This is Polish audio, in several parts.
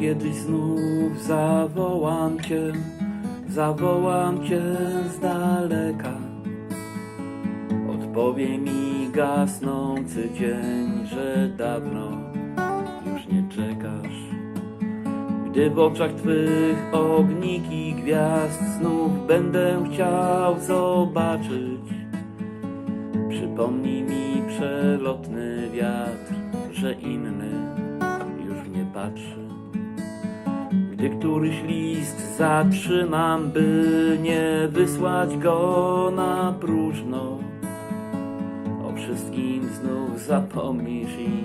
kiedyś znów zawołam cię, zawołam cię z daleka. Odpowie mi gasnący dzień, że dawno już nie czekasz. Gdy w oczach twych ogniki gwiazd znów będę chciał zobaczyć. Przypomnij mi przelotny wiatr, że inny już nie patrzy. Gdy któryś list zatrzymam, by nie wysłać go na próżno, o wszystkim znów zapomnisz i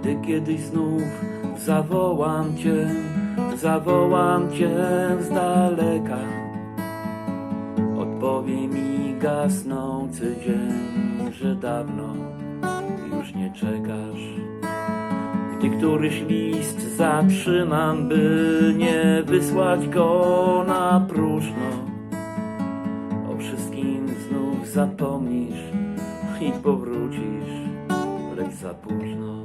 Gdy kiedyś znów zawołam cię, zawołam cię z daleka. Odpowie mi gasnący dzień, że dawno już nie czekasz. Gdy któryś list zatrzymam, by nie wysłać go na próżno, o wszystkim znów zapomnisz i powrócisz, lecz za późno.